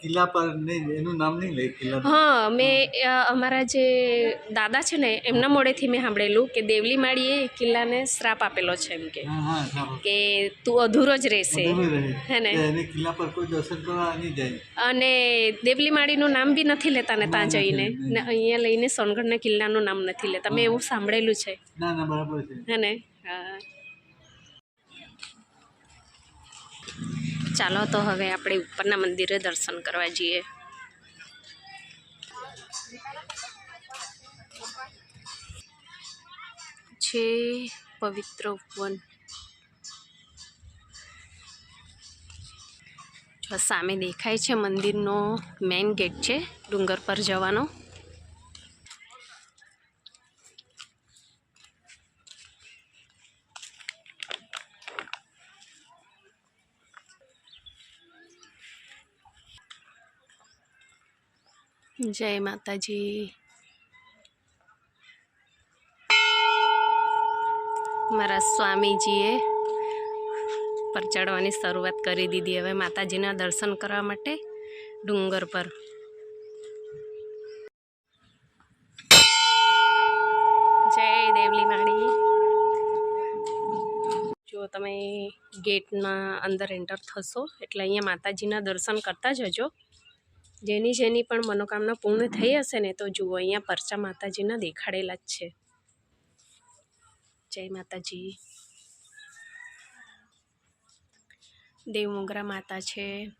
કિલ્લા પર નહીં એનું નામ નહીં લે કિલ્લા હા મેં અમારા જે દાદા છે ને એમના મોડેથી મેં સાંભળેલું કે દેવલી માળીએ કિલ્લાને શ્રાપ આપેલો છે એમ કે. કે તું અધૂરો જ રહેશે. હે ને? કિલ્લા પર કોઈ દર્શન કરવા નહીં જાય. અને દેવલી માળીનું નામ બી નથી લેતા ને ત્યાં જઈને. ને અહીંયા લઈને સોનગઢના કિલ્લાનું નામ નથી લેતા. મેં એવું સાંભળેલું છે. ના ના બરાબર છે. હે ને? હા. ચાલો તો હવે આપણે ઉપરના મંદિરે દર્શન કરવા જઈએ. છે પવિત્ર ઉપવન. સામે દેખાય છે મંદિરનો મેઇન ગેટ છે ડુંગર પર જવાનો. જય માતાજી. મારા સ્વામીજીએ પર ચડવાની શરૂઆત કરી દીધી હવે માતાજીના દર્શન કરવા માટે ડુંગર પર. જય દેવલી માણી જો તમે ગેટના અંદર એન્ટર થશો એટલે અહીંયા માતાજીના દર્શન કરતા જજો. જેની જેની પણ મનોકામના પૂર્ણ થઈ હશે ને તો જુઓ, અહીંયા પરચા માતાજીના દેખાડેલા જ છે. જય માતાજી. દેવમોગરા માતા છે.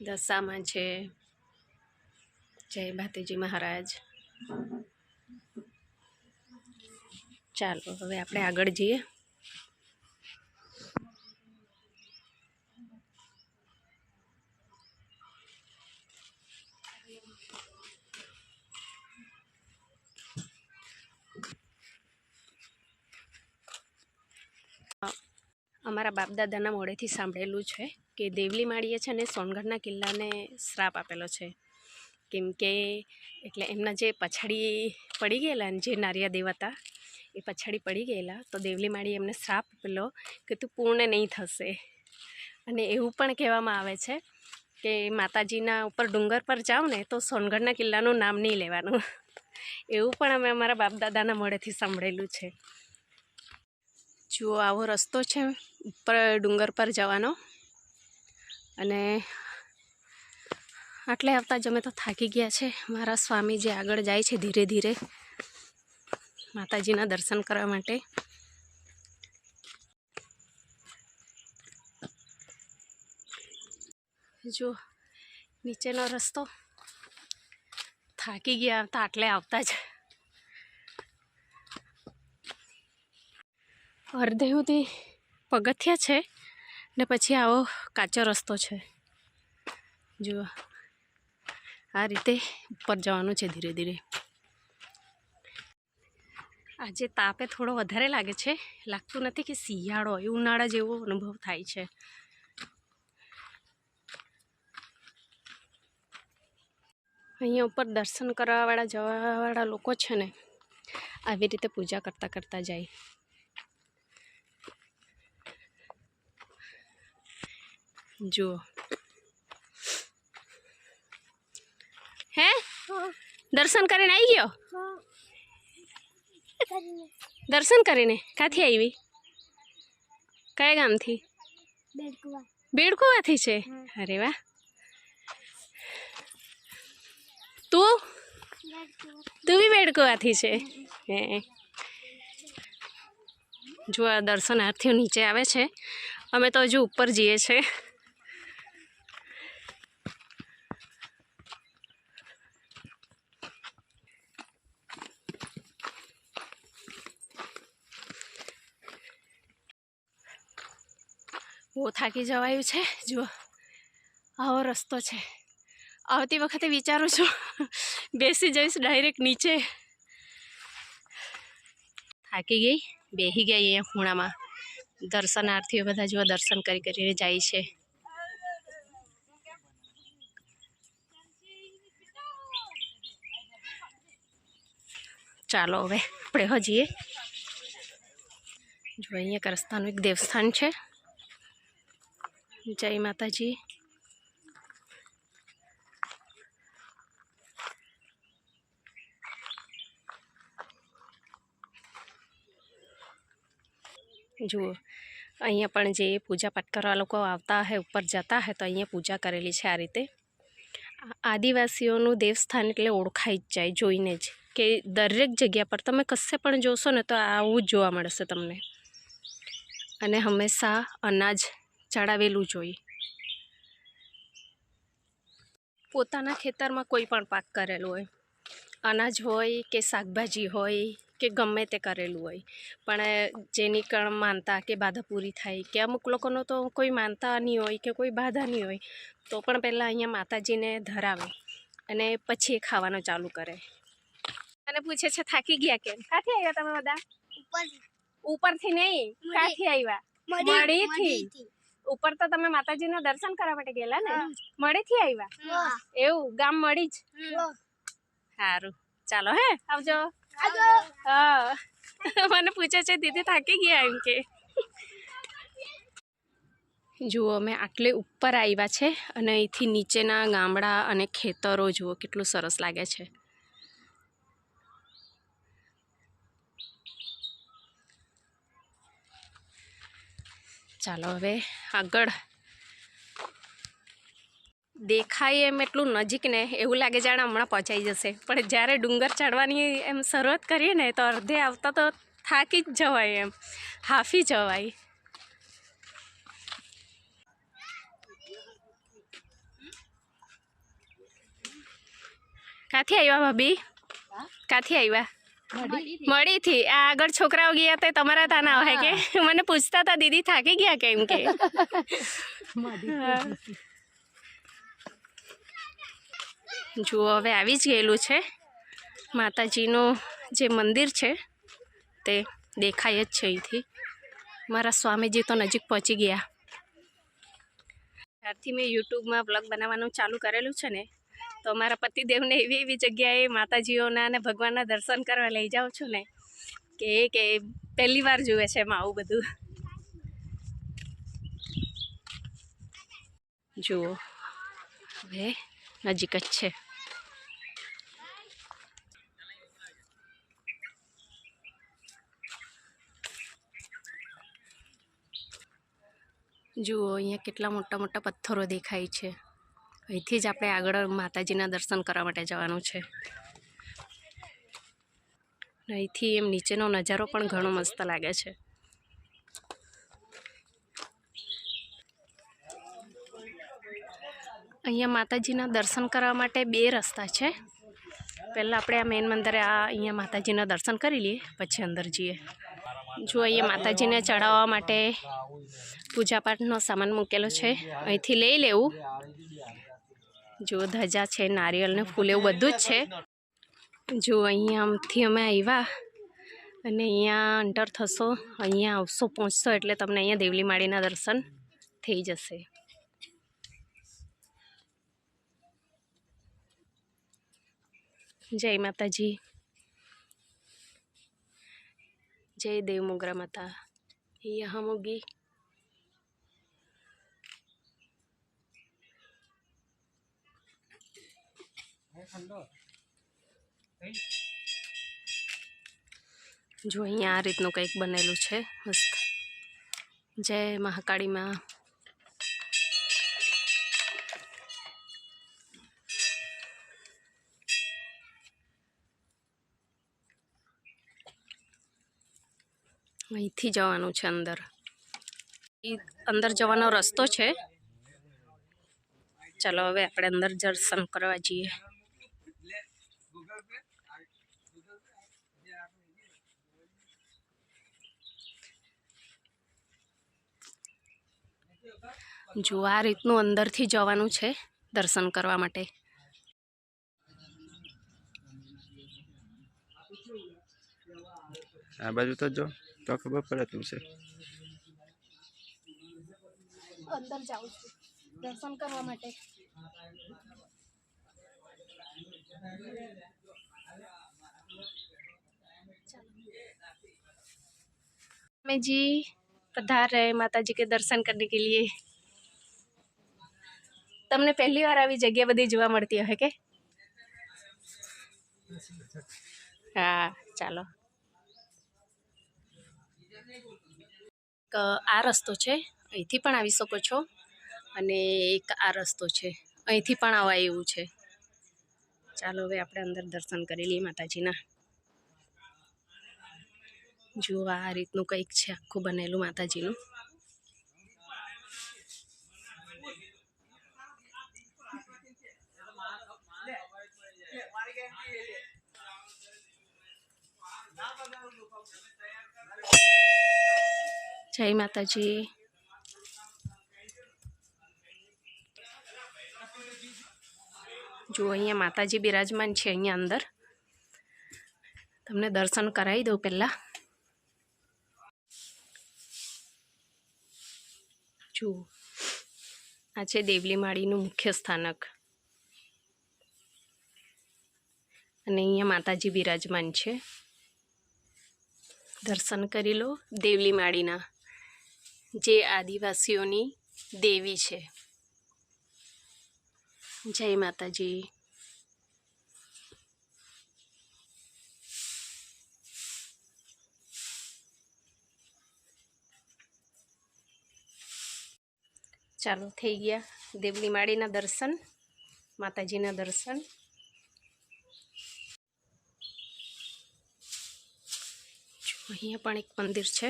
દશામાં છે. જય ભાતીજી મહારાજ. ચાલો, હવે આપણે આગળ જઈએ. અમારા બાપદાદાના મોડેથી સાંભળેલું છે કે દેવલી માળીએ છે ને સોનગઢના કિલ્લાને શ્રાપ આપેલો છે. કેમ કે એટલે એમના જે પછાડી પડી ગયેલા જે નારિયા દેવતા, એ પછાડી પડી ગયેલા, તો દેવલી માળીએ એમને શ્રાપ આપેલો કે તું પૂર્ણ નહીં થશે. અને એવું પણ કહેવામાં આવે છે કે માતાજીના ઉપર ડુંગર પર જાઓ ને તો સોનગઢના કિલ્લાનું નામ નહીં લેવાનું. એવું પણ અમે અમારા બાપદાદાના મોડેથી સાંભળેલું છે. જુઓ આવો રસ્તો છે ઉપર ડુંગર પર જવાનો. અને આટલે આવતા જ અમે તો થાકી ગયા છે. મારા સ્વામી જે આગળ જાય છે ધીરે ધીરે માતાજીના દર્શન કરવા માટે. જો નીચેનો રસ્તો થાકી ગયા હતા આટલે આવતા જ. અડધે સુધી પગથિયા છે ને પછી આવો કાચો રસ્તો છે. જુઓ. આ રીતે ઉપર જવાનું છે ધીરે ધીરે. આજે તાપે થોડો વધારે લાગે છે. લાગતું નથી કે શિયાળો, એ ઉનાળા જેવો અનુભવ થાય છે. અહીંયા ઉપર દર્શન કરવાવાળા જવાવાળા લોકો છે ને, આવી રીતે પૂજા કરતાં કરતાં જાય. જુઓ હે? દર્શન કરીને આવી ગયો? દર્શન કરીને? ક્યાંથી આવી કયા ગામથી? બેડકુવાથી છે? અરે વાહ. તું? તું બી બેડકુવાથી છે? હે. જો આ દર્શનાર્થીઓ નીચે આવે છે. અમે તો હજુ ઉપર જઈએ છીએ બહુ થાકી જવાયું છે. જુઓ, આવો રસ્તો છે. આવતી વખતે વિચારું છું, બેસી જઈશ ડાયરેક્ટ નીચે. થાકી ગઈ બેસી ગઈ અહીંયા ખૂણામાં. દર્શનાર્થીઓ બધા જુઓ, દર્શન કરી કરીને જાય છે. ચાલો હવે આપણે હજીએ. જો અહીંયા એક રસ્તાનું એક દેવસ્થાન છે. જય માતાજી. જુઓ, અહીંયા પણ જે પૂજાપાઠ કરવા લોકો આવતા હોય ઉપર જતા હોય તો અહીંયા પૂજા કરેલી છે આ રીતે. આદિવાસીઓનું દેવસ્થાન એટલે ઓળખાઈ જ જાય જોઈને જ, કે દરેક જગ્યા પર તમે કશે પણ જોશો ને તો આવું જ જોવા મળશે તમને. અને હંમેશા અનાજ ચડાવેલું જોઈએ. પોતાના ખેતરમાં કોઈ પણ પાક કરેલું હોય. અનાજ હોય કે શાકભાજી હોય કે ગમે તે કરેલું હોય. પણ જેની કણ માનતા કે બાધા પૂરી થાય કે અમુક લોકોનો તો કોઈ માનતા નહીં હોય કે કોઈ બાધા નહીં હોય તો પણ પહેલાં અહીંયા માતાજીને ધરાવે અને પછી એ ખાવાનું ચાલુ કરે. અને પૂછે છે થાકી ગયા કેમ? ક્યાંથી આવ્યા તમે બધા? ઉપરથી. નહીં ક્યાંથી આવ્યા? મળીથી. ઉપર તો તમે માતાજીના દર્શન કરવા માટે ગયેલા ને? મળીથી આવ્યા એવું ગામ મળી જ. સારું ચાલો હે આવજો. હા. મને પૂછે છે દીદી થાકી ગયા એમ કે? જુઓ અમે આટલે ઉપર આવ્યા છે અને અહીંથી નીચેના ગામડા અને ખેતરો જુઓ કેટલું સરસ લાગે છે. ચાલો હવે આગળ. દેખાય એમ એટલું નજીક ને એવું લાગે જાણે હમણાં પહોંચાઈ જશે. પણ જ્યારે ડુંગર ચડવાની એમ શરૂઆત કરીએ ને તો અડધે આવતા તો થાકી જ જવાય એમ. હાફી જવાય. ક્યાંથી આવ્યા ભાભી? ક્યાંથી આવ્યા? મળીથી આ આગળ છોકરાઓ ગયા તે તમારા તાના હોય કે? મને પૂછતા હતા દીદી થાકી ગયા કેમ કે? જુઓ હવે આવી જ ગયેલું છે. માતાજીનું જે મંદિર છે તે દેખાય જ છે અહીંથી. મારા સ્વામીજી તો નજીક પહોંચી ગયા. ત્યારથી મેં યુટ્યુબમાં બ્લોગ બનાવવાનું ચાલુ કરેલું છે ને તો મારા પતિદેવને એવી એવી જગ્યાએ માતાજીઓના અને ભગવાનના દર્શન કરવા લઈ જાઉં છું ને, કે કે પહેલી વાર જુએ છે એમાં આવું બધું. જુઓ, હવે નજીક જ છે. જુઓ, અહીંયા કેટલા મોટા મોટા પથ્થરો દેખાય છે. અહીંથી જ આપણે આગળ માતાજીના દર્શન કરવા માટે જવાનું છે. અહીંથી એમ નીચેનો નજારો પણ ઘણો મસ્ત લાગે છે. અહીંયા માતાજીના દર્શન કરવા માટે બે રસ્તા છે. પહેલાં આપણે આ મેન મંદિરે આ અહીંયા માતાજીના દર્શન કરી લઈએ, પછી અંદર જઈએ. જો અહીંયા માતાજીને ચડાવવા માટે પૂજાપાઠનો સામાન મૂકેલો છે. અહીંથી લઈ લેવું. જો ધજા છે નારિયેળને ફૂલ એવું બધું જ છે. જો અહીંયા આમથી અમે આવ્યા અને અહીંયા એન્ટર થશો, અહીંયા આવશો પહોંચશો એટલે તમને અહીંયા દેવલી માળીના દર્શન થઈ જશે. જય માતાજી. જય દેવ મોગરા માતા. અહીંયા મોગી. જો અહીંયા આ રીતનું કંઈક બનેલું છે, મસ્ત. જય મહાકાળીમાં. અહીંથી જવાનું છે અંદર. અંદર જવાનો રસ્તો છે. ચાલો, હવે આપણે અંદર દર્શન કરવા જઈએ. જો આ રીતનું અંદરથી જવાનું છે દર્શન કરવા માટે આ બાજુ તો જો તો ખબર પડે તું છે અંદર જાઉં છું દર્શન કરવા માટે मैं जी पधार रहे माता जी के दर्शन करने के लिए તમને પહેલી વાર આવી જગ્યા બધી જોવા મળતી હોય કે? હા, ચાલો. આ રસ્તો છે, અહીંથી પણ આવી શકો છો. અને એક, આ રસ્તો છે, અહીંથી પણ આવા એવું છે. ચાલો, હવે આપણે અંદર દર્શન કરી લઈએ માતાજીના. જુઓ, આ રીતનું કંઈક છે, આખું બનેલું માતાજીનું. જય માતાજી. જો અહીંયા માતાજી બિરાજમાન છે અહીંયા અંદર. તમને દર્શન કરાવી દઉં પહેલાં. જુઓ, આ છે દેવલી માળીનું મુખ્ય સ્થાનક. અને અહીંયા માતાજી બિરાજમાન છે. દર્શન કરી લો, દેવલી માળીના. જે આદિવાસીઓની દેવી છે. જય માતાજી. ચાલો, થઈ ગયા. દેવલી માળીના દર્શન, માતાજીના દર્શન. અહીંયા પણ એક મંદિર છે.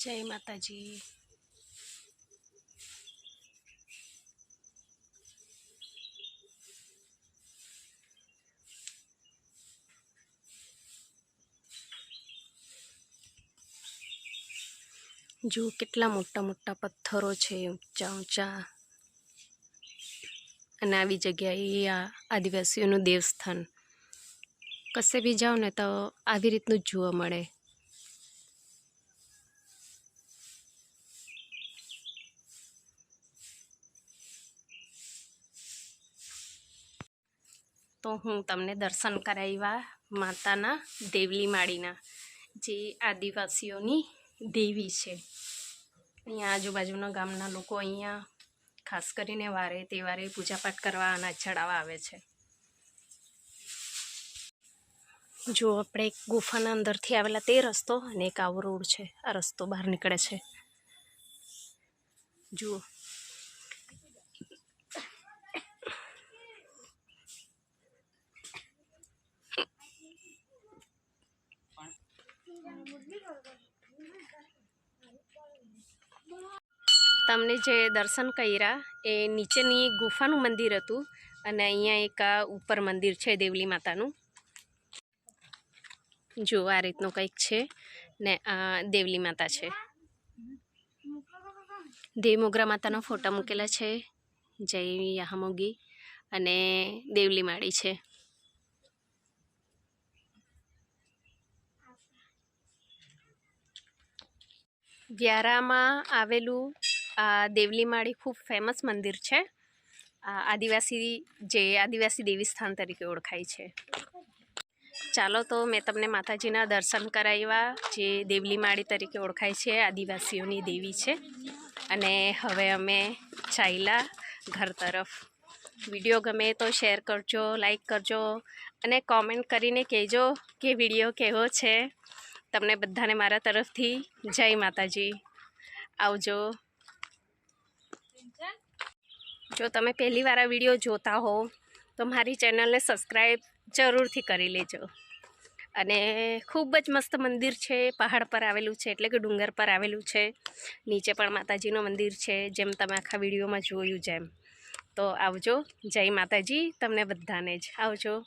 જય માતાજી. જુઓ કેટલા મોટા મોટા પથ્થરો છે, ઊંચા ઊંચા. અને આવી જગ્યાએ આ આદિવાસીઓનું દેવસ્થાન. કશે બી જાઓ ને તો આવી રીતનું જ જોવા મળે. તો હું તમને દર્શન કરાવ્યા માતાના દેવલી માળીના જે આદિવાસીઓની દેવી છે. અહીંયા આજુબાજુના ગામના લોકો અહીંયા ખાસ કરીને વારે તહેવારે પૂજાપાઠ કરવા અનાજ ચડાવવા આવે છે. જો આપણે એક ગુફાના અંદરથી આવેલા તે રસ્તો અને એક આવો રોડ છે, આ રસ્તો બહાર નીકળે છે. જુઓ. તમને જે દર્શન કર્યા, એ નીચેની ગુફાનું મંદિર હતું અને અહીંયા એક ઉપર મંદિર છે દેવલી માતાનું. જો આ રીતનું કંઈક છે ને આ દેવલી માતા છે. દેવમોગરા માતાના ફોટા મૂકેલા છે. જય યાહમોગી અને દેવલી માળી છે. વ્યારામાં આવેલું દેવલી માળી ખૂબ ફેમસ મંદિર છે. આદિવાસી જે આદિવાસી દેવી સ્થાન તરીકે ઓળખાય છે. ચાલો તો મેં તમને માતાજીના દર્શન કરાવ્યા, જે દેવલી માળી તરીકે ઓળખાય છે, આદિવાસીઓની દેવી છે. અને હવે અમે ચાલ્યા ઘર તરફ. વીડિયો ગમે તો શેર કરજો, લાઈક કરજો અને કોમેન્ટ કરીને કહેજો કે વીડિયો કેવો છે. તમને બધાને મારા તરફથી જય માતાજી. આવજો. જો તમે પહેલીવાર આ વીડિયો જોતા હો તો મારી ચેનલને સબસ્ક્રાઈબ જરૂરથી કરી લેજો. અને ખૂબ જ મસ્ત મંદિર છે, પહાડ પર આવેલું છે, એટલે કે ડુંગર પર આવેલું છે. નીચે પણ માતાજીનું મંદિર છે, જેમ તમે આખા વિડીયોમાં જોયું જેમ. તો આવજો. જય માતાજી, તમને બધાને જ. આવજો.